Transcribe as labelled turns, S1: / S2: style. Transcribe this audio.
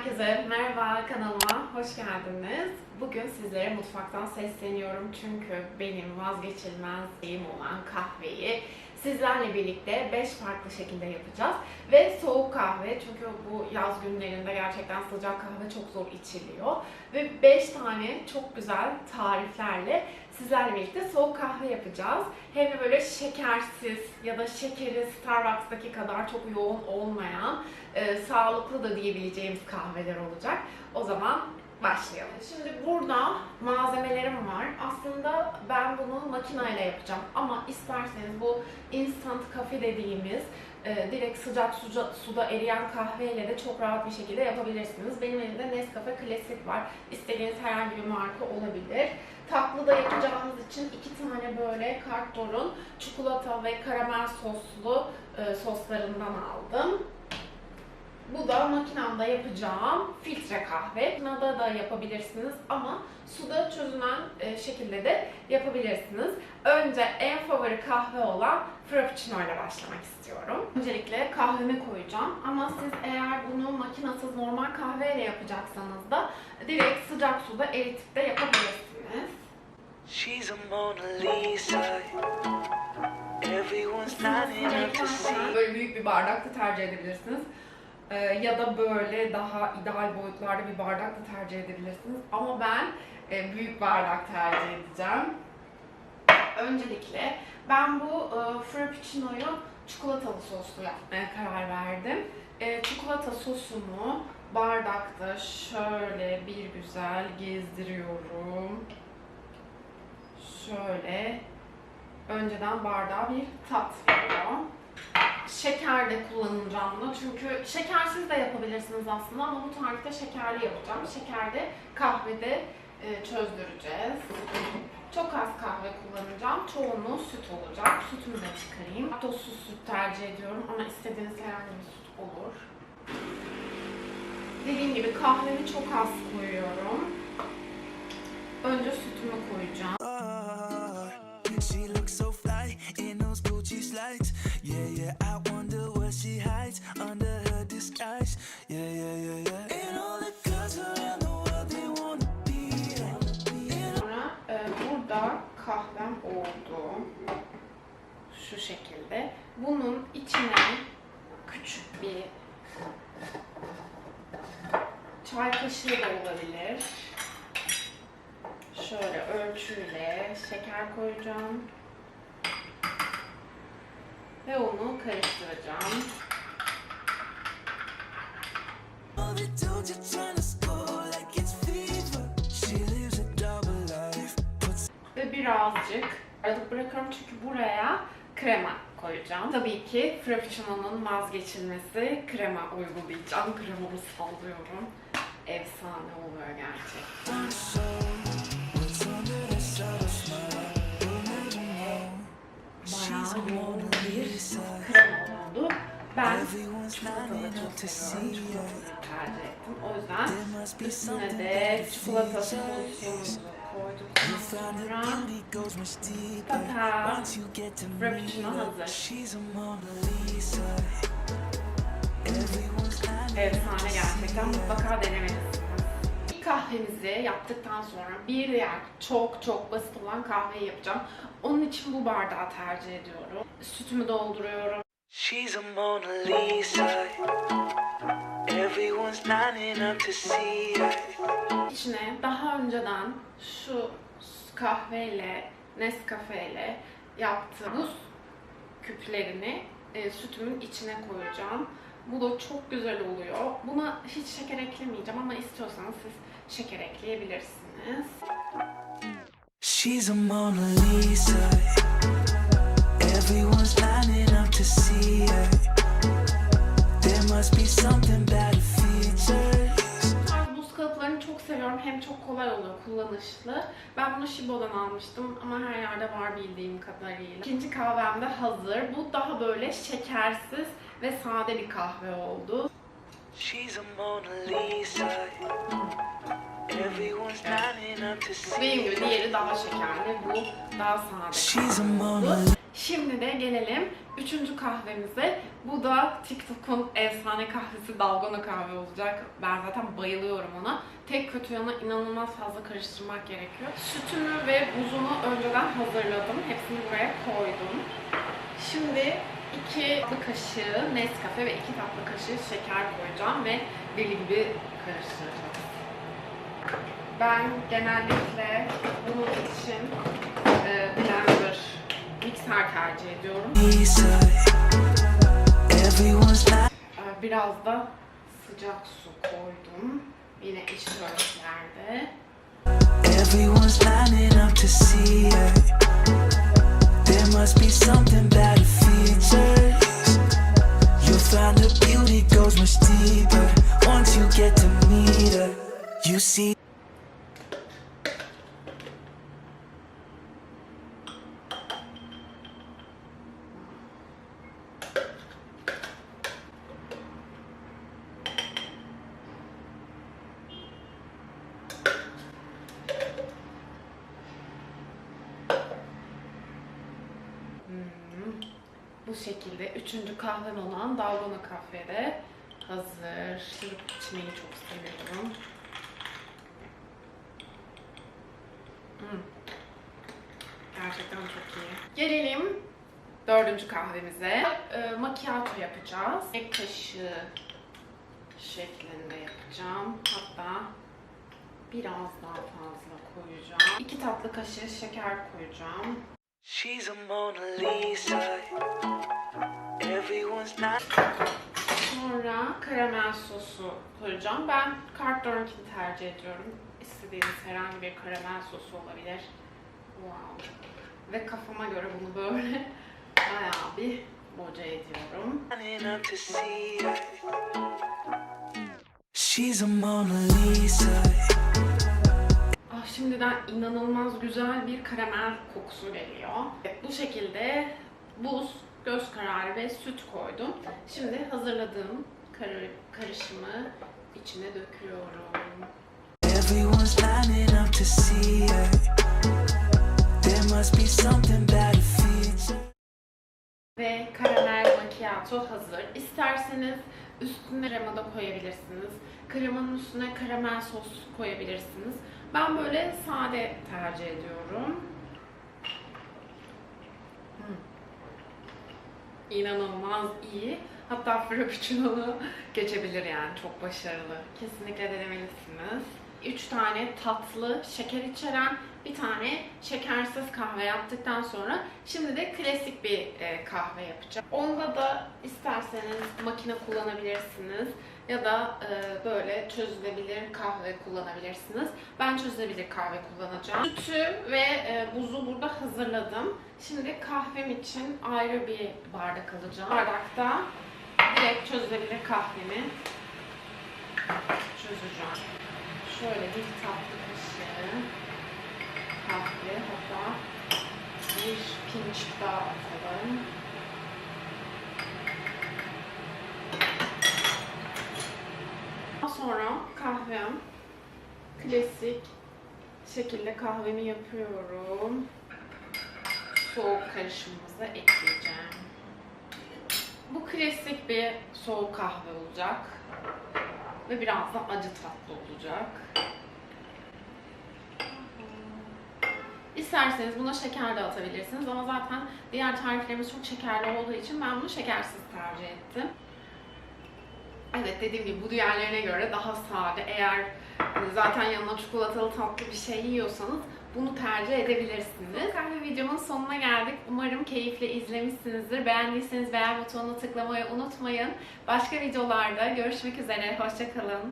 S1: Herkese merhaba kanalıma hoş geldiniz. Bugün sizlere mutfaktan sesleniyorum çünkü benim vazgeçilmezliğim olan kahveyi sizlerle birlikte 5 farklı şekilde yapacağız. Ve soğuk kahve çünkü bu yaz günlerinde gerçekten sıcak kahve çok zor içiliyor. Ve 5 tane çok güzel tariflerle sizlerle birlikte soğuk kahve yapacağız. Hem böyle şekersiz ya da şekeri Starbucks'taki kadar çok yoğun olmayan e, sağlıklı da diyebileceğimiz kahveler olacak. O zaman başlayalım. Şimdi burada malzemelerim var. Aslında ben bunu makineyle yapacağım ama isterseniz bu instant kafe dediğimiz e, direkt sıcak suda, suda eriyen kahveyle de çok rahat bir şekilde yapabilirsiniz. Benim elimde Nescafe Klasik var. İstediğiniz herhangi bir marka olabilir. Tatlı da yapacağımız için iki tane böyle Kartdor'un çikolata ve karamel soslu e, soslarından aldım. Bu da makinemde yapacağım filtre kahve. Makinede da yapabilirsiniz ama suda çözünen e, şekilde de yapabilirsiniz. Önce en favori kahve olan Frappuccino ile başlamak istiyorum. Öncelikle kahvemi koyacağım ama siz eğer bunu makinasız normal kahveyle yapacaksanız da direkt sıcak suda eritip de yapabilirsiniz.
S2: She's a Mona Lisa. Everyone's.
S1: Böyle büyük bir bardak da tercih edebilirsiniz. Ee, ya da böyle daha ideal boyutlarda bir bardak da tercih edebilirsiniz. Ama ben e, büyük bardak tercih edeceğim. Öncelikle ben bu e, Frappuccino'yu çikolatalı soslu yapmaya karar verdim. E, çikolata sosumu bardakta şöyle bir güzel gezdiriyorum. Şöyle önceden bardağa bir tat veriyor. Şeker de kullanacağım buna çünkü şekersiz de yapabilirsiniz aslında ama bu tarifte şekerli yapacağım. Şekerde kahvede e, çözdüreceğiz. Çok az kahve kullanacağım. Çoğunluğu süt olacak. Sütümü de çıkarayım. Laktozsuz süt tercih ediyorum ama istediğiniz herhangi bir süt olur. Dediğim gibi kahvemi çok az koyuyorum. Önce sütümü koyacağım.
S2: What she hides under her disguise. Yeah, yeah, yeah, yeah. And all the girls around the world, they wanna be.
S1: Sonra e, burada kahvem oldu. Şu şekilde. Bunun içine küçük bir çay kaşığı da olabilir. Şöyle ölçüyle şeker koyacağım. Ve onu karıştıracağım.
S2: Oh, they told you tryna score like it's fever. She lives a double life. Puts
S1: Ve birazcık aralık bırakıyorum çünkü buraya krema koyacağım. Tabii ki Frappuccino'nun vazgeçilmesi krema uygulayacağım. Kremamı sallıyorum. Efsane oluyor gerçekten. Bayağı bir krema oldu. Ben çikolatalı çok seviyorum.
S2: her.
S1: tercih ettim. O yüzden üstüne de çikolata sosumuzu koyduktan sonra Frappuccino
S2: her.
S1: hazır. Efsane gerçekten mutlaka denemelisiniz. Kahvemizi yaptıktan sonra bir diğer çok çok basit olan kahveyi yapacağım. Onun için bu bardağı tercih ediyorum. Sütümü dolduruyorum.
S2: She's a Mona Lisa. Everyone's lining up to see her.
S1: İçine daha önceden şu kahveyle, Nescafe ile yaptığım buz küplerini e, sütümün içine koyacağım. Bu da çok güzel oluyor. Buna hiç şeker eklemeyeceğim ama istiyorsanız siz şeker ekleyebilirsiniz.
S2: She's a Mona Lisa. Everyone's lining up to see her. There must be something features.
S1: Tarz buz kalıplarını çok seviyorum. Hem çok kolay oluyor, kullanışlı. Ben bunu Shibo'dan almıştım ama her yerde var bildiğim kadarıyla. İkinci kahvem de hazır. Bu daha böyle şekersiz ve sade bir kahve oldu.
S2: She's a Mona Lisa. Everyone's lining up to see
S1: Dediğim gibi diğeri daha şekerli, bu daha sade.
S2: She's a Mona
S1: oldu. Şimdi de gelelim üçüncü kahvemize. Bu da TikTok'un efsane kahvesi dalgona kahve olacak. Ben zaten bayılıyorum ona. Tek kötü yanı inanılmaz fazla karıştırmak gerekiyor. Sütümü ve buzunu önceden hazırladım. Hepsini buraya koydum. Şimdi iki tatlı kaşığı Nescafe ve iki tatlı kaşığı şeker koyacağım ve deli gibi karıştıracağız. Ben genellikle bunun için e, blender, mikser tercih ediyorum. E, Biraz da sıcak su koydum. Yine eşit ölçülerde.
S2: Everyone's lining up to see her. Must be something about her features. You'll find the beauty goes much deeper once you get to meet her. You see.
S1: Bu şekilde üçüncü kahvem olan Dalgona Kafe'de hazır. Şurup içmeyi çok seviyorum. Hmm. Gerçekten çok iyi. Gelelim dördüncü kahvemize. E, macchiato yapacağız. Ek kaşığı şeklinde yapacağım. Hatta biraz daha fazla koyacağım. İki tatlı kaşığı şeker koyacağım.
S2: She's a Mona Lisa. Not.
S1: Sonra karamel sosu koyacağım. Ben Cartdoor'unkini tercih ediyorum. İstediğiniz herhangi bir karamel sosu olabilir. Wow. Ve kafama göre bunu böyle bayağı bir boca ediyorum.
S2: She's a Mona Lisa.
S1: Ah, şimdiden inanılmaz güzel bir karamel kokusu geliyor. Evet, bu şekilde buz, göz kararı ve süt koydum. Şimdi hazırladığım kar- karışımı içine döküyorum.
S2: Everyone's lining up to see her. There must be something her features.
S1: Ve karamel macchiato hazır. İsterseniz üstüne krema da koyabilirsiniz. Kremanın üstüne karamel sos koyabilirsiniz. Ben böyle sade tercih ediyorum. İnanılmaz iyi. Hatta Frappuccino'nu geçebilir yani. Çok başarılı. Kesinlikle denemelisiniz. 3 tane tatlı, şeker içeren bir tane şekersiz kahve yaptıktan sonra şimdi de klasik bir e, kahve yapacağım. Onda da isterseniz makine kullanabilirsiniz ya da e, böyle çözülebilir kahve kullanabilirsiniz. Ben çözülebilir kahve kullanacağım. Sütü ve e, buzu burada hazırladım. Şimdi kahvem için ayrı bir bardak alacağım. Bardakta direkt çözülebilir kahvemi çözeceğim. Şöyle bir tatlı kaşığı kahve hatta bir pinç daha atalım. Sonra kahvem klasik şekilde kahvemi yapıyorum. Soğuk karışımımızı ekleyeceğim. Bu klasik bir soğuk kahve olacak. Ve biraz da acı tatlı olacak. İsterseniz buna şeker de atabilirsiniz ama zaten diğer tariflerimiz çok şekerli olduğu için ben bunu şekersiz tercih ettim. Evet dediğim gibi bu diğerlerine göre daha sade. Eğer hani zaten yanına çikolatalı tatlı bir şey yiyorsanız bunu tercih edebilirsiniz. Kahve videomun sonuna geldik. Umarım keyifle izlemişsinizdir. Beğendiyseniz beğen butonuna tıklamayı unutmayın. Başka videolarda görüşmek üzere. Hoşçakalın.